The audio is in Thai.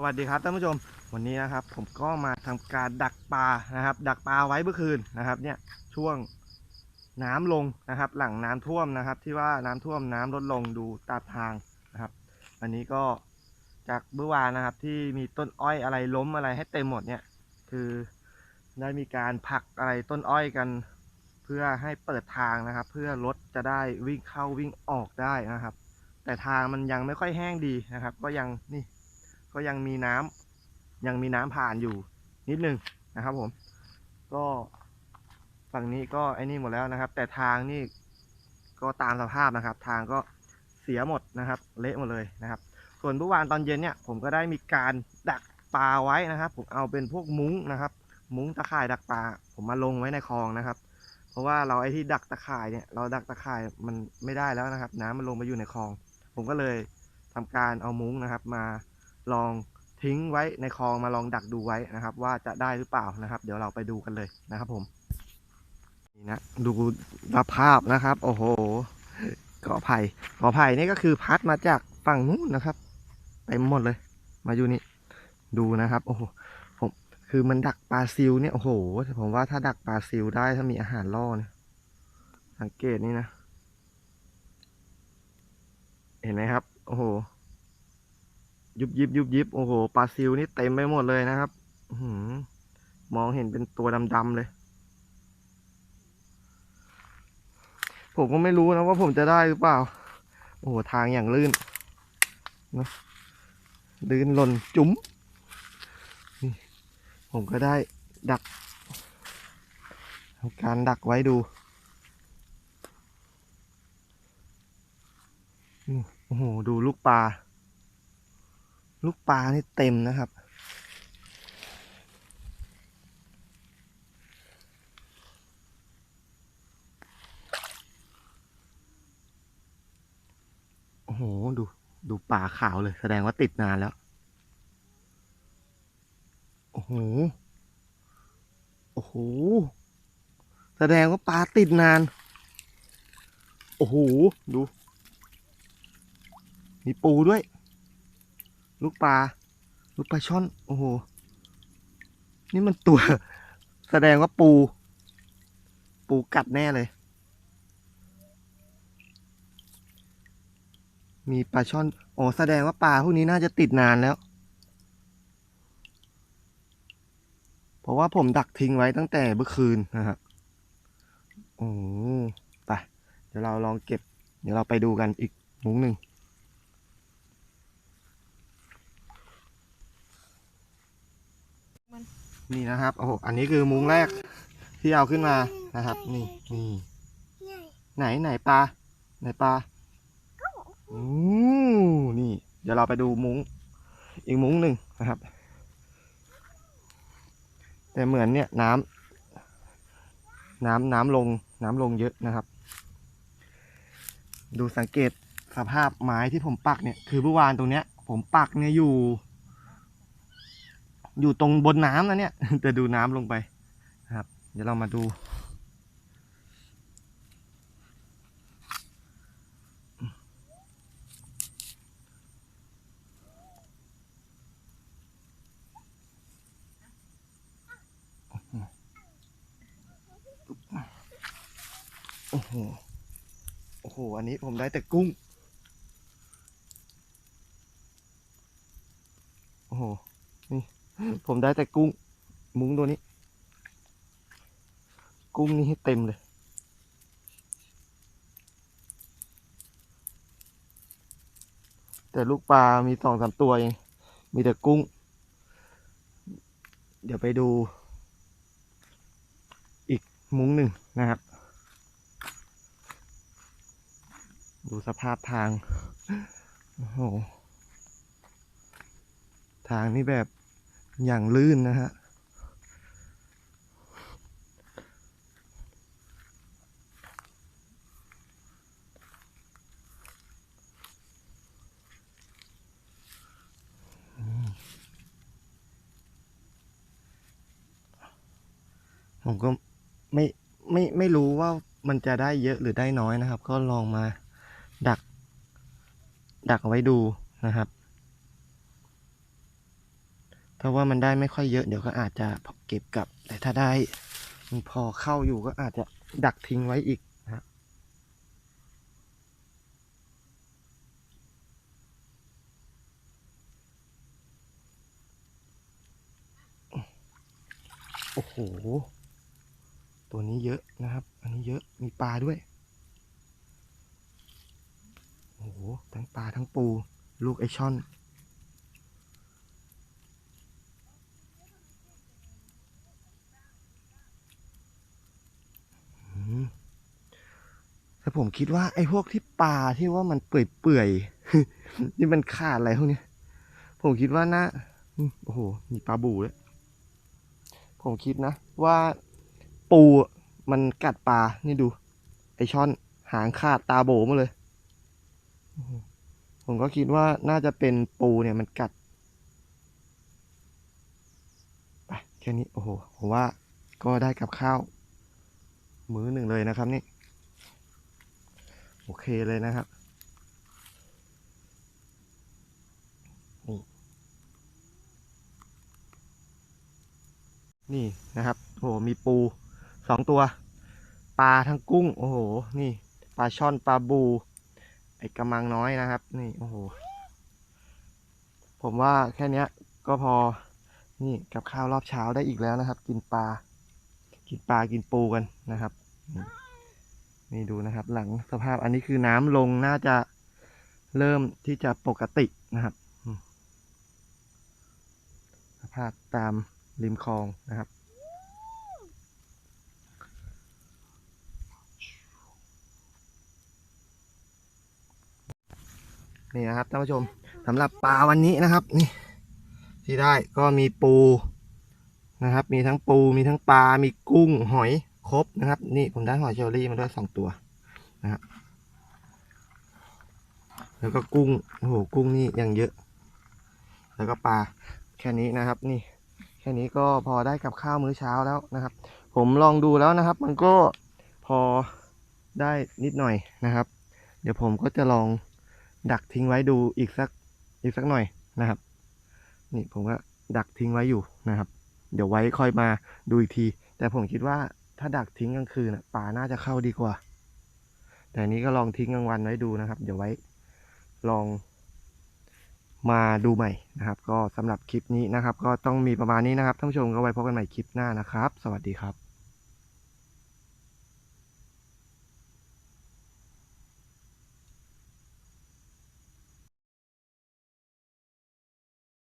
สวัสดีครับท่านผู้ชมวันนี้นะครับ ผมก็มาทำการดักปลานะครับ ดักปลาไว้เมื่อคืนนะครับ เนี่ยช่วงน้ำลงนะครับ หลังน้ำท่วมนะครับ ที่ว่าน้ำท่วมน้ำลดลงดูตาทางนะครับ อันนี้ก็จากเมื่อวานนะครับ ที่มีต้นอ้อยอะไรล้มอะไรให้เต็มหมดเนี่ย คือได้มีการผลักอะไรต้นอ้อยกัน เพื่อให้เปิดทางนะครับ เพื่อรถจะได้วิ่งเข้าวิ่งออกได้นะครับ แต่ทางมันยังไม่ค่อยแห้งดีนะครับ ก็ยังนี่ ก็ยังมีน้ำยังมีน้ำผ่านอยู่นิดนึงนะครับผม ก็ฝั่งนี้ก็ไอ้นี่หมดแล้วนะครับ แต่ทางนี่ก็ตามสภาพนะครับ ทางก็เสียหมดนะครับ เละหมดเลยนะครับ ส่วนเมื่อวานตอนเย็นเนี่ย ผมก็ได้มีการดักปลาไว้นะครับ ผมเอาเป็นพวกมุ้งนะครับ มุ้งตะข่ายดักปลาผมมาลงไว้ในคลองนะครับ เพราะว่าเราไอ้ที่ดักตะข่ายเนี่ย เราดักตะข่ายมันไม่ได้แล้วนะครับ น้ำมันลงมาอยู่ในคลอง ผมก็เลยทำการเอามุ้งนะครับ มา ลองทิ้งไว้ในคลองมาลองดักดูไว้นะครับ ว่าจะได้หรือเปล่านะครับ เดี๋ยวเราไปดูกันเลยนะครับผมนี่นะดูสภาพนะครับ โอ้โหกอไผ่กอไผ่นี่ก็คือพัดมาจากฝั่งนู้นนะครับเต็มหมดเลย มาอยู่นี่ดูนะครับ โอ้โหผมคือมันดักปลาซิวเนี่ยโอ้โหผมว่าถ้าดักปลาซิวได้ถ้ามีอาหารล่อเนี่ยสังเกตนี่นะ เห็นไหมครับ โอ้โห ยุบยิบยุบยิบโอ้โหปลาซิวนี่เต็มไปหมดเลยนะครับหือมองเห็นเป็นตัวดำๆเลย ผมก็ไม่รู้นะว่าผมจะได้หรือเปล่า โอ้โห ทางอย่างลื่นนะลื่นหล่นจุ๋มผมก็ได้ดักทำการดักไว้ดู โอ้โห ดูลูกปลา ลูกปลานี่เต็มนะครับ โอ้โห ดู ดูปลาขาวเลย แสดงว่าติดนานแล้ว โอ้โห โอ้โห แสดงว่าปลาติดนาน โอ้โห ดู มีปูด้วย ลูกปลา ลูกปลาช่อน โอ้โห นี่มันตัว แสดงว่าปู ปูกัดแน่เลย มีปลาช่อน โอ้แสดงว่าปลาพวกนี้น่าจะติดนานแล้ว เพราะว่าผมดักทิ้งไว้ตั้งแต่เมื่อคืนนะครับโอ้ไป เดี๋ยวเราลองเก็บ เดี๋ยวเราไปดูกันอีกมุ้งหนึ่ง นี่นะครับโอ้โหอันนี้คือมุ้งแรกที่เอาขึ้นมานะครับ นี่นี่ไหนไหนปลาไหนปลาอือนี่ เดี๋ยวเราไปดูมุ้ง อีกมุ้งหนึ่งนะครับ แต่เหมือนเนี่ยน้ำน้ำน้ำลงน้ำลงเยอะนะครับ ดูสังเกตสภาพไม้ที่ผมปักเนี่ย คือเมื่อวานตรงเนี้ย ผมปักเนี่ยอยู่ อยู่ตรงบนน้ำนะเนี่ยจะดูน้ำลงไปครับ เดี๋ยวเรามาดูโอ้โห โอ้โห อันนี้ผมได้แต่กุ้ง โอ้โห นี่ ผมได้แต่กุ้ง มุ้งตัวนี้ กุ้งนี่ให้เต็มเลย แต่ลูกปลามีสองสามตัวเอง มีแต่กุ้ง เดี๋ยวไปดู อีกมุ้งหนึ่งนะครับ ดูสภาพทาง โอ้โห ทางนี่แบบ อย่างลื่นนะฮะ ผมก็ไม่ไม่ไม่รู้ว่ามันจะได้เยอะหรือได้น้อยนะครับ ก็ลองมาดัก ดักเอาไว้ดูนะครับ ถ้าว่ามันได้ไม่ค่อยเยอะเดี๋ยวก็อาจจะเก็บกลับ แต่ถ้าได้มันพอเข้าอยู่ก็อาจจะดักทิ้งไว้อีกนะฮะโอ้โห ตัวนี้เยอะนะครับ อันนี้เยอะมีปลาด้วย โอ้โห ทั้งปลาทั้งปู ลูกไอช่อน แต่ผมคิดว่าไอ้พวกที่ปลาที่ว่ามันเปื่อยๆนี่มันขาดอะไรพวกนี้ผมคิดว่าน่าโอ้โหมีปลาบูด้วยผมคิดนะ ว่าปูมันกัดปลานี่ดู ไอช่อนหางขาดตาโบมาเลย ผมก็คิดว่าน่าจะเป็นปูเนี่ยมันกัดไปแค่นี้โอ้โหผมว่าก็ได้กับข้าว มื้อหนึ่งเลยนะครับนี่ โอเคเลยนะครับนี่นี่นะครับโอ้โหมีปูสองตัวปลาทั้งกุ้ง โอ้โห นี่ปลาช่อนปลาบู ไอ้กระมังน้อยนะครับ นี่โอ้โห ผมว่าแค่นี้ก็พอนี่กับข้าวรอบเช้าได้อีกแล้วนะครับ กินปลา กินปลากินปูกันนะครับ นี่ดูนะครับ หลังสภาพอันนี้คือน้ำลงน่าจะเริ่มที่จะปกตินะครับ สภาพตามริมคลองนะครับนี่นะครับท่านผู้ชมสำหรับปลาวันนี้นะครับ นี่ ที่ได้ก็มีปูนะครับ มีทั้งปูมีทั้งปลา มีกุ้งหอย ครบนะครับ นี่ผมได้หอยเชอรี่มาด้วยสองตัวนะครับแล้วก็กุ้งโอ้โหกุ้งนี่ยังเยอะ แล้วก็ปลาแค่นี้นะครับ นี่ แค่นี้ก็พอได้กับข้าวมื้อเช้าแล้วนะครับ ผมลองดูแล้วนะครับ มันก็พอได้นิดหน่อยนะครับ เดี๋ยวผมก็จะลองดักทิ้งไว้ดูอีกสักอีกสักหน่อยนะครับ นี่ผมก็ดักทิ้งไว้อยู่นะครับ เดี๋ยวไว้ค่อยมาดูอีกที แต่ผมคิดว่า ถ้าดักทิ้งกลางคืนน่ะป่าน่าจะเข้าดีกว่า แต่อันนี้ก็ลองทิ้งกลางวันไว้ดูนะครับ เดี๋ยวไว้ ลองมาดูใหม่นะครับ ก็สำหรับคลิปนี้นะครับ ก็ต้องมีประมาณนี้นะครับท่านผู้ชมก็ไว้พบกันใหม่คลิปหน้านะครับ สวัสดีครับ